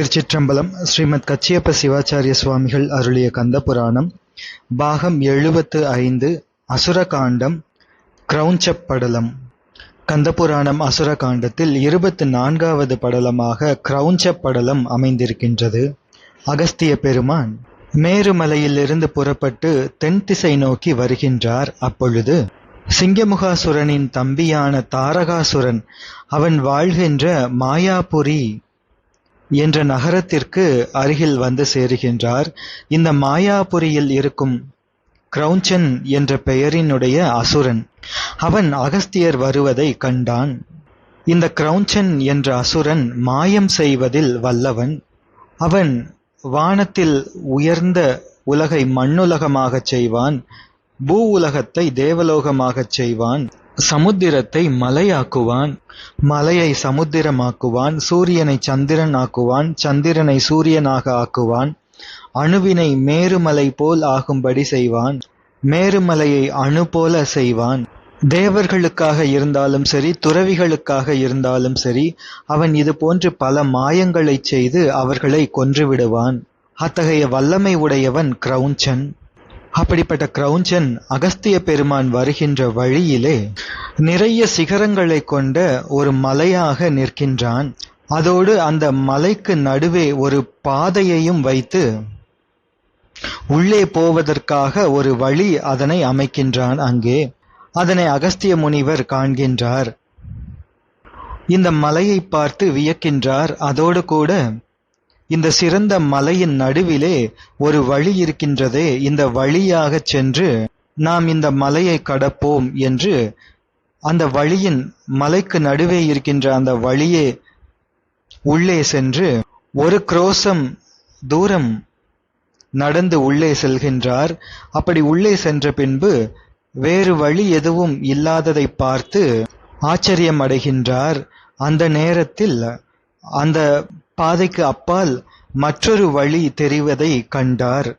திருச்சிற்றம்பலம் ஸ்ரீமத் கச்சியப்ப சிவாச்சாரிய சுவாமிகள் அருளிய கந்தபுராணம் பாகம் எழுபத்து ஐந்து அசுரகாண்டம் கிரௌஞ்சப் படலம் கந்தபுராணம் அசுரகாண்டத்தில் இருபத்து நான்காவது படலமாக கிரௌஞ்சப் படலம் அமைந்திருக்கின்றது. அகஸ்திய பெருமான் மேருமலையிலிருந்து புறப்பட்டு தென் திசை நோக்கி வருகின்றார். அப்பொழுது சிங்கமுகாசுரனின் தம்பியான தாரகாசுரன் அவன் வாழ்கின்ற மாயாபுரி என்ற நகரத்திற்கு அருகில் வந்து சேருகின்றார். இந்த மாயாபுரியில் இருக்கும் கிரௌஞ்சன் என்ற பெயரினுடைய அசுரன். அவன் அகஸ்தியர் வருவதை கண்டான். இந்த கிரௌஞ்சன் என்ற அசுரன் மாயம் செய்வதில் வல்லவன். அவன் வானத்தில் உயர்ந்த உலகை மண்ணுலகமாகச் செய்வான். பூ உலகத்தை தேவலோகமாகச் செய்வான். சமுத்திரத்தை மலையாக்குவான் மலையை சமுத்திரமாக்குவான் சூரியனை சந்திரன் ஆக்குவான் சந்திரனை சூரியனாக ஆக்குவான் அணுவினை மேருமலை போல் ஆகும்படி செய்வான் மேருமலையை அணு போல செய்வான். தேவர்களுக்காக இருந்தாலும் சரி துறவிகளுக்காக இருந்தாலும் சரி அவன் இது போன்று பல மாயங்களைச் செய்து அவர்களை கொன்றுவிடுவான். அத்தகைய வல்லமை உடையவன் கிரௌஞ்சன் அப்படிப்பட்ட கிரௌஞ்சன் அகஸ்திய பெருமான் வருகின்ற வழியிலே நிறைய சிகரங்களை கொண்ட ஒரு மலையாக நிற்கின்றான். அதோடு அந்த மலைக்கு நடுவே ஒரு பாதையையும் வைத்து உள்ளே போவதற்காக ஒரு வழி அதனை அமைக்கின்றான் அங்கே. அதனை அகஸ்திய முனிவர் காண்கின்றார். இந்த மலையை பார்த்து வியக்கின்றார். அதோடு கூட இந்த சிறந்த மலையின் நடுவிலே ஒரு வழி இருக்கின்றதே இந்த வழியாக சென்று நாம் இந்த மலையை கடப்போம் என்று அந்த வழியின் மலைக்கு நடுவே இருக்கின்ற அந்த வழியே உள்ளே சென்று ஒரு குரோசம் தூரம் நடந்து உள்ளே செல்கின்றார். அப்படி உள்ளே சென்ற பின்பு வேறு வழி எதுவும் இல்லாததை பார்த்து ஆச்சரியம் அடைகின்றார் அந்த நேரத்தில் அந்த பாதைக்கு அப்பால் மற்றொரு வழி தெரிவதை கண்டார்.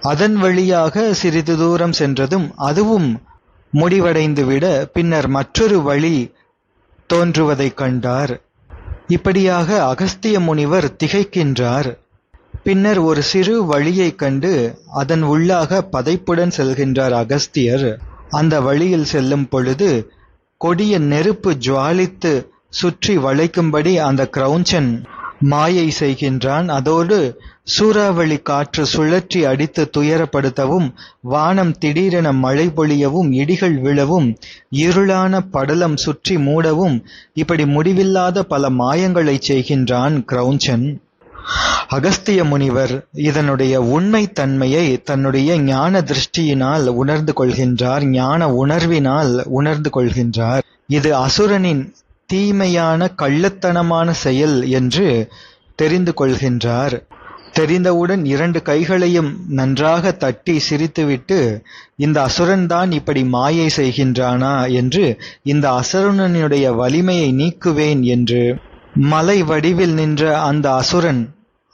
அதன் வழியாக சிறிது தூரம் சென்றதும் அதுவும் முடிவடைந்துவிட பின்னர் மற்றொரு வழி தோன்றுவதைக் கண்டார். இப்படியாக அகஸ்திய முனிவர் திகைக்கின்றார். பின்னர் ஒரு சிறு வழியைக் கண்டு அதன் உள்ளாக பதைப்புடன் செல்கின்றார் அகஸ்தியர். அந்த வழியில் செல்லும் பொழுது கொடிய நெருப்பு ஜுவாலித்து சுற்றி வளைக்கும்படி அந்த கிரௌஞ்சன் மாயை செய்கின்றான். அதோடு சூறாவளி காற்று சுழற்றி அடித்து துயரப்படுத்தவும் வானம் திடீரென மழை பொழியவும் இடிகள் விழவும் இருளான படலம் சுற்றி மூடவும் இப்படி முடிவில்லாத பல மாயங்களை செய்கின்றான் கிரௌஞ்சன். அகஸ்திய முனிவர் இதனுடைய உண்மை தன்மையை தன்னுடைய ஞான திருஷ்டியினால் உணர்ந்து கொள்கின்றார். ஞான உணர்வினால் உணர்ந்து கொள்கின்றார். இது அசுரனின் தீமையான கள்ளத்தனமான செயல் என்று தெரிந்து கொள்கின்றார். தெரிந்தவுடன் இரண்டு கைகளையும் நன்றாக தட்டி சிரித்துவிட்டு இந்த அசுரன்தான் இப்படி மாயை செய்கின்றானா என்று இந்த அசுரனுடைய வலிமையை நீக்குவேன் என்று மலை வடிவில் நின்ற அந்த அசுரன்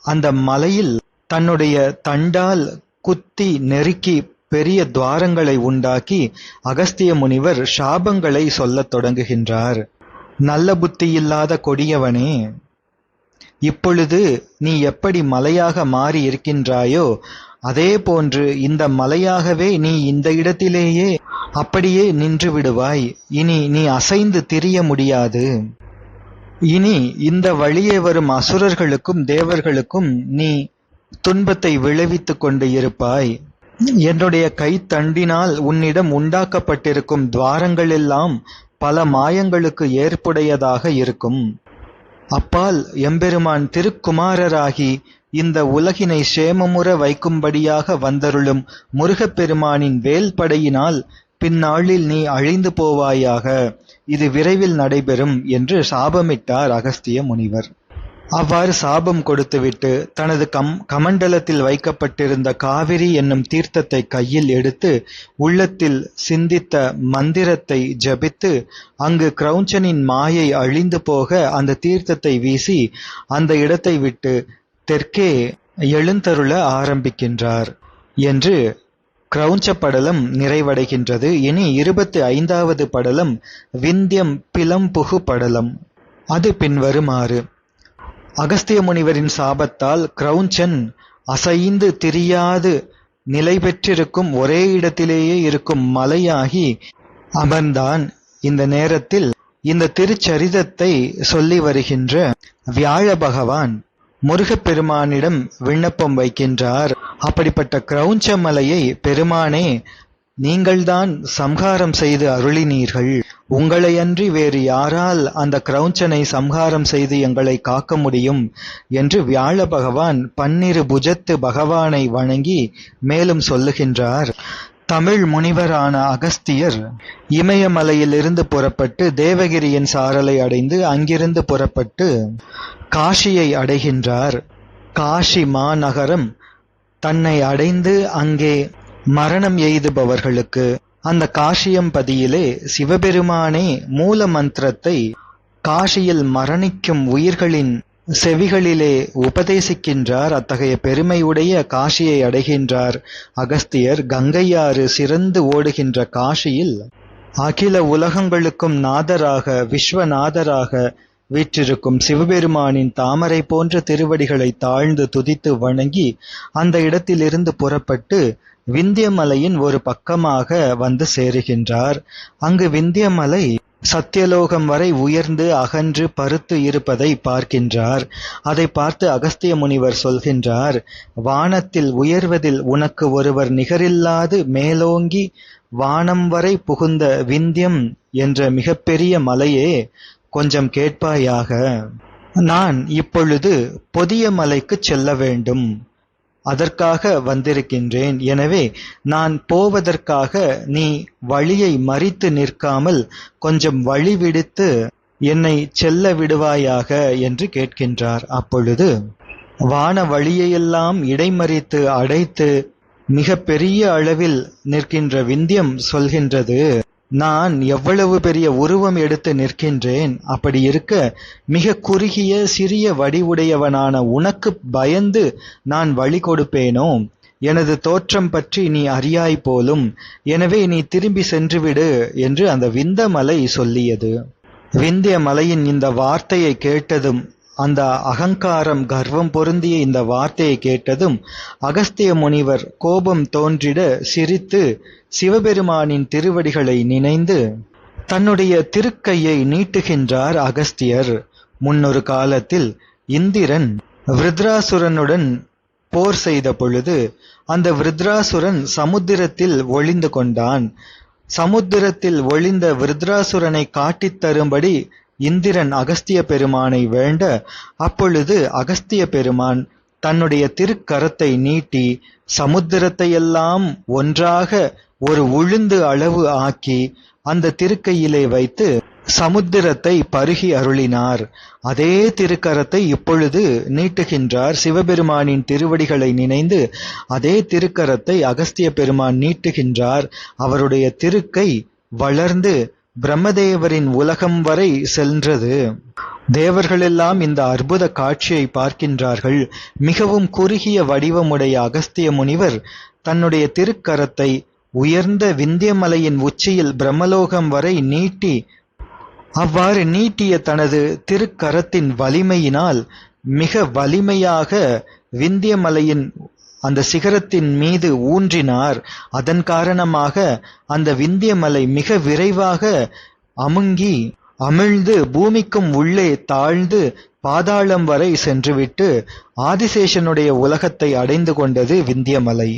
அந்த மலையில் தன்னுடைய தண்டால் குத்தி நெருக்கி பெரிய துவாரங்களை உண்டாக்கி அகஸ்திய முனிவர் சாபங்களை சொல்லத் தொடங்குகின்றார். நல்ல புத்தியில்லாத கொடியவனே இப்பொழுது நீ எப்படி மலையாக மாறி இருக்கின்றாயோ அதே போன்று இந்த மலையாகவே நீ இந்த இடத்திலேயே அப்படியே நின்று விடுவாய். இனி நீ அசைந்து திரிய முடியாது. இனி இந்த வழியே வரும் அசுரர்களுக்கும் தேவர்களுக்கும் நீ துன்பத்தை விளைவித்துக் கொண்டு இருப்பாய். என்னுடைய கைத்தண்டினால் உன்னிடம் உண்டாக்கப்பட்டிருக்கும் துவாரங்களெல்லாம் பல மாயங்களுக்கு ஏற்புடையதாக இருக்கும். அப்பால் எம்பெருமான் திருக்குமாரராகி இந்த உலகினை சேமமுற வைக்கும்படியாக வந்தருளும் முருகப்பெருமானின் வேல்படையினால் பின்னாளில் நீ அழிந்து போவாயாக. இது விரைவில் நடைபெறும் என்று சாபமிட்டார் அகஸ்திய முனிவர். அவ்வாறு சாபம் கொடுத்துவிட்டு தனது கம் கமண்டலத்தில் வைக்கப்பட்டிருந்த காவிரி என்னும் தீர்த்தத்தை கையில் எடுத்து உள்ளத்தில் சிந்தித்த மந்திரத்தை ஜபித்து அங்கு கிரௌஞ்சனின் மாயை அழிந்து போக அந்த தீர்த்தத்தை வீசி அந்த இடத்தை விட்டு தெற்கே எழுந்தருள ஆரம்பிக்கின்றார் என்று கிரௌஞ்ச படலம் நிறைவடைகின்றது. இனி இருபத்தி ஐந்தாவது படலம் விந்தியம் பிலம்புகு படலம். அது பின்வருமாறு. அகஸ்திய முனிவரின் சாபத்தால் கிரௌஞ்சன் அசைந்து திரியாது நிலை பெற்றிருக்கும் ஒரே இடத்திலேயே இருக்கும் மலையாகி அமர்ந்தான். இந்த நேரத்தில் இந்த திருச்சரிதத்தை சொல்லி வருகின்ற வியாழ பகவான் முருகப்பெருமானிடம் விண்ணப்பம் வைக்கின்றார். அப்படிப்பட்ட கிரௌஞ்ச மலையை பெருமானே நீங்கள்தான் சம்ஹாரம் செய்து அருளினீர்கள். உங்களையன்றி வேறு யாரால் அந்த கிரௌஞ்சனை சம்ஹாரம் செய்து எங்களை காக்க முடியும்? என்று வியாழ பகவான் பன்னிரு புஜத்து பகவானை வணங்கி மேலும் சொல்லுகின்றார். தமிழ் முனிவரான அகஸ்தியர் இமயமலையிலிருந்து புறப்பட்டு தேவகிரியின் சாரலை அடைந்து அங்கிருந்து புறப்பட்டு காஷியை அடைகின்றார். காஷி மாநகரம் தன்னை அடைந்து அங்கே மரணம் எய்துபவர்களுக்கு அந்த காஷியம்பதியிலே சிவபெருமானே மூல மந்திரத்தை காஷியில் மரணிக்கும் உயிர்களின் செவிகளிலே உபதேசிக்கின்றார். அத்தகைய பெருமையுடைய காஷியை அடைகின்றார். அகஸ்தியர் கங்கையாறு சிறந்து ஓடுகின்ற காஷியில் அகில உலகங்களுக்கும் நாதராக விஸ்வநாதராக வீற்றிருக்கும் சிவபெருமானின் தாமரை போன்ற திருவடிகளை தாழ்ந்து துதித்து வணங்கி அந்த இடத்திலிருந்து புறப்பட்டு விந்தியமலையின் ஒரு பக்கமாக வந்து சேருகின்றார். அங்கு விந்தியமலை சத்தியலோகம் வரை உயர்ந்து அகன்று பருத்து இருப்பதை பார்க்கின்றார். அதை பார்த்து அகஸ்திய முனிவர் சொல்கின்றார் வானத்தில் உயர்வதில் உனக்கு ஒருவர் நிகரில்லாது மேலோங்கி வானம் வரை புகுந்த விந்தியம் என்ற மிகப்பெரிய மலையே கொஞ்சம் கேட்பாயாக. நான் இப்பொழுது பொதிய மலைக்குச் செல்ல வேண்டும். அதற்காக வந்திருக்கின்றேன். எனவே நான் போவதற்காக நீ வழியை மறித்து நிற்காமல் கொஞ்சம் வழி விடுத்து என்னை செல்ல விடுவாயாக என்று கேட்கின்றார். அப்பொழுது வான வழியையெல்லாம் இடைமறித்து அடைத்து மிக பெரிய அளவில் நிற்கின்ற விந்தியம் சொல்கின்றது. நான் எவ்வளவு பெரிய உருவம் எடுத்து நிற்கின்றேன் அப்படி இருக்க மிக குறுகிய சிறிய வடிவுடையவனான உனக்கு பயந்து நான் வழி கொடுப்பேனோ? எனது தோற்றம் பற்றி நீ அறியாய் போலும் எனவே நீ திரும்பி சென்றுவிடு என்று அந்த விந்தமலை சொல்லியது. விந்திய மலையின் இந்த வார்த்தையை கேட்டதும் அந்த அகங்காரம் கர்வம் பொருந்திய இந்த வார்த்தையை கேட்டதும் அகஸ்திய முனிவர் கோபம் தோன்றிட சிரித்து சிவபெருமானின் திருவடிகளை நினைந்து தன்னுடைய திருக்கையை நீட்டுகின்றார் அகஸ்தியர். முன்னொரு காலத்தில் இந்திரன் விருத்ராசுரனுடன் போர் செய்த பொழுது அந்த விருத்ராசுரன் சமுத்திரத்தில் ஒளிந்து கொண்டான். சமுத்திரத்தில் ஒளிந்த விருத்ராசுரனை காட்டித் தரும்படி இந்திரன் அகஸ்திய பெருமானை வேண்ட அப்பொழுது அகஸ்திய பெருமான் தன்னுடைய திருக்கரத்தை நீட்டி சமுத்திரத்தையெல்லாம் ஒன்றாக ஒரு உளுந்து அளவு ஆக்கி அந்த திருக்கையிலே வைத்து சமுத்திரத்தை பருகி அருளினார். அதே திருக்கரத்தை இப்பொழுது நீட்டுகின்றார். சிவபெருமானின் திருவடிகளை நினைந்து அதே திருக்கரத்தை அகஸ்திய பெருமான் நீட்டுகின்றார். அவருடைய திருக்கை வளர்ந்து பிரம்மதேவரின் உலகம் வரை சென்றது. தேவர்களெல்லாம் இந்த அற்புத காட்சியை பார்க்கின்றார்கள். மிகவும் குறுகிய வடிவமுடைய அகஸ்திய முனிவர் தன்னுடைய திருக்கரத்தை உயர்ந்த விந்தியமலையின் உச்சியில் பிரம்மலோகம் வரை நீட்டி அவ்வாறு நீட்டிய தனது திருக்கரத்தின் வலிமையினால் மிக வலிமையாக விந்தியமலையின் அந்த சிகரத்தின் மீது ஊன்றினார். அதன் காரணமாக அந்த விந்தியமலை மிக விரைவாக அமுங்கி அமிழ்ந்து பூமிக்கும் உள்ளே தாழ்ந்து பாதாளம் வரை சென்றுவிட்டு ஆதிசேஷனுடைய உலகத்தை அடைந்து கொண்டது விந்தியமலை.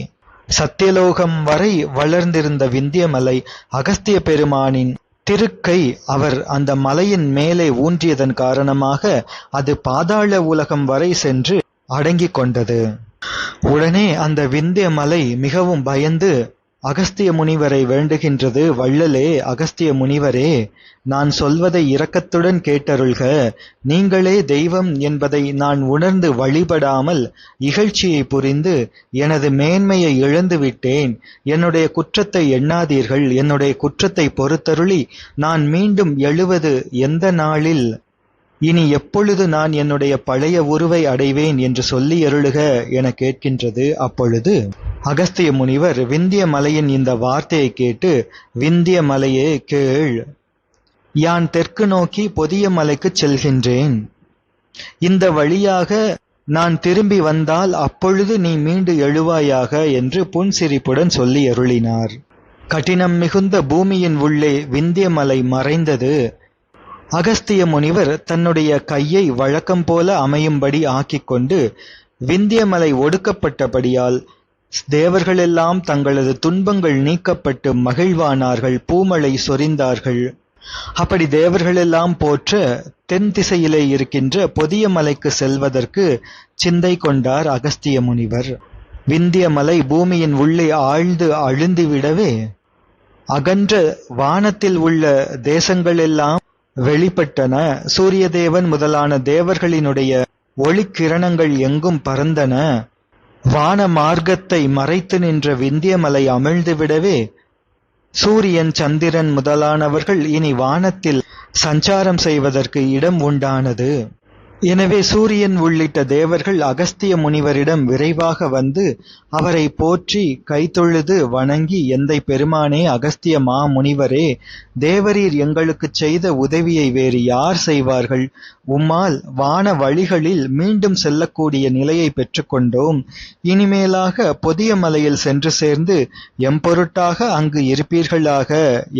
சத்தியலோகம் வரை வளர்ந்திருந்த விந்தியமலை அகஸ்திய பெருமானின் திருக்கை அவர் அந்த மலையின் மேலே ஊன்றியதன் காரணமாக அது பாதாள உலகம் வரை சென்று அடங்கிக் கொண்டது. உடனே அந்த விந்திய மலை மிகவும் பயந்து அகஸ்திய முனிவரை வேண்டுகின்றது வள்ளலே அகஸ்திய முனிவரே நான் சொல்வதை இரக்கத்துடன் கேட்டருள்க நீங்களே தெய்வம் என்பதை நான் உணர்ந்து வழிபடாமல் இகழ்ச்சியை புரிந்து எனது மேன்மையை இழந்துவிட்டேன், என்னுடைய குற்றத்தை எண்ணாதீர்கள் என்னுடைய குற்றத்தை பொறுத்தருளி நான் மீண்டும் எழுவது எந்த நாளில்? இனி எப்பொழுது நான் என்னுடைய பழைய உருவை அடைவேன் என்று சொல்லி அருளுக என கேட்கின்றது. அப்பொழுது அகஸ்திய முனிவர் விந்திய மலையின் இந்த வார்த்தையை கேட்டு விந்திய மலையே கேள். யான் தெற்கு நோக்கி பொதிய மலைக்கு செல்கின்றேன். இந்த வழியாக நான் திரும்பி வந்தால் அப்பொழுது நீ மீண்டு எழுவாயாக என்று புன்சிரிப்புடன் சொல்லி அருளினார். கடினம் மிகுந்த பூமியின் உள்ளே விந்திய மலை மறைந்தது. அகஸ்திய முனிவர் தன்னுடைய கையை வழக்கம் போல அமையும்படி ஆக்கிக்கொண்டு விந்தியமலை ஒடுக்கப்பட்டபடியால் தேவர்களெல்லாம் தங்களது துன்பங்கள் நீக்கப்பட்டு மகிழ்வானார்கள் பூமலை சொரிந்தார்கள். அப்படி தேவர்களெல்லாம் போற்ற தென் திசையிலே இருக்கின்ற பொதிய மலைக்கு செல்வதற்கு சிந்தை கொண்டார் அகஸ்திய முனிவர். விந்திய மலை பூமியின் உள்ளே ஆழ்ந்து அழுந்திவிடவே அகன்ற வானத்தில் உள்ள தேசங்களெல்லாம் வெளிப்பட்டன. சூரியதேவன் முதலான தேவர்களினுடைய ஒளிக்கிரணங்கள் எங்கும் பறந்தன. வான மார்க்கத்தை மறைத்து நின்ற விந்தியமலை அமிழ்ந்துவிடவே சூரியன் சந்திரன் முதலானவர்கள் இனி வானத்தில் சஞ்சாரம் செய்வதற்கு இடம் உண்டானது. எனவே சூரியன் உள்ளிட்ட தேவர்கள் அகஸ்திய முனிவரிடம் விரைவாக வந்து அவரை போற்றி கைதொழுது வணங்கி எந்தை பெருமானே அகஸ்திய மா முனிவரே தேவரீர் எங்களுக்குச் செய்த உதவியை வேறு யார் செய்வார்கள்? உம்மால் வான வழிகளில் மீண்டும் செல்லக்கூடிய நிலையை பெற்றுக்கொண்டோம். இனிமேலாக பொதிய மலையில் சென்று சேர்ந்து எம்பொருட்டாக அங்கு இருப்பீர்களாக?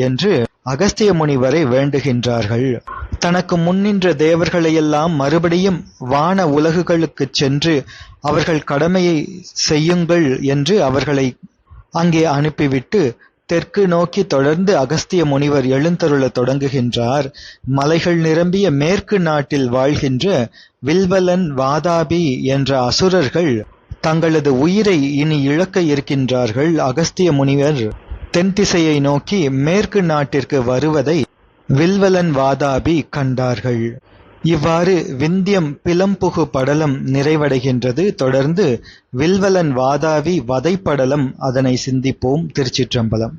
என்று அகஸ்திய முனிவரை வேண்டுகின்றார்கள். தனக்கு முன்னின்ற தேவர்களையெல்லாம் மறுபடியும் வான உலகுகளுக்குச் சென்று அவர்கள் கடமையை செய்யுங்கள் என்று அவர்களை அங்கே அனுப்பிவிட்டு தெற்கு நோக்கி தொடர்ந்து அகஸ்திய முனிவர் எழுந்தருள தொடங்குகின்றார். மலைகள் நிரம்பிய மேற்கு நாட்டில் வாழ்கின்ற வில்வலன் வாதாபி என்ற அசுரர்கள் தங்களது உயிரை இனி இழக்க இருக்கின்றார்கள் அகஸ்திய முனிவர் தென் திசையை நோக்கி மேற்கு நாட்டிற்கு வருவதை வில்வலன் வாதாபி கண்டார்கள். இவ்வாறு விந்தியம் பிலம்புகு படலம் நிறைவடைகின்றது. தொடர்ந்து வில்வலன் வாதாவி வதைப்படலம் அதனை சிந்திப்போம். திருச்சிற்றம்பலம்.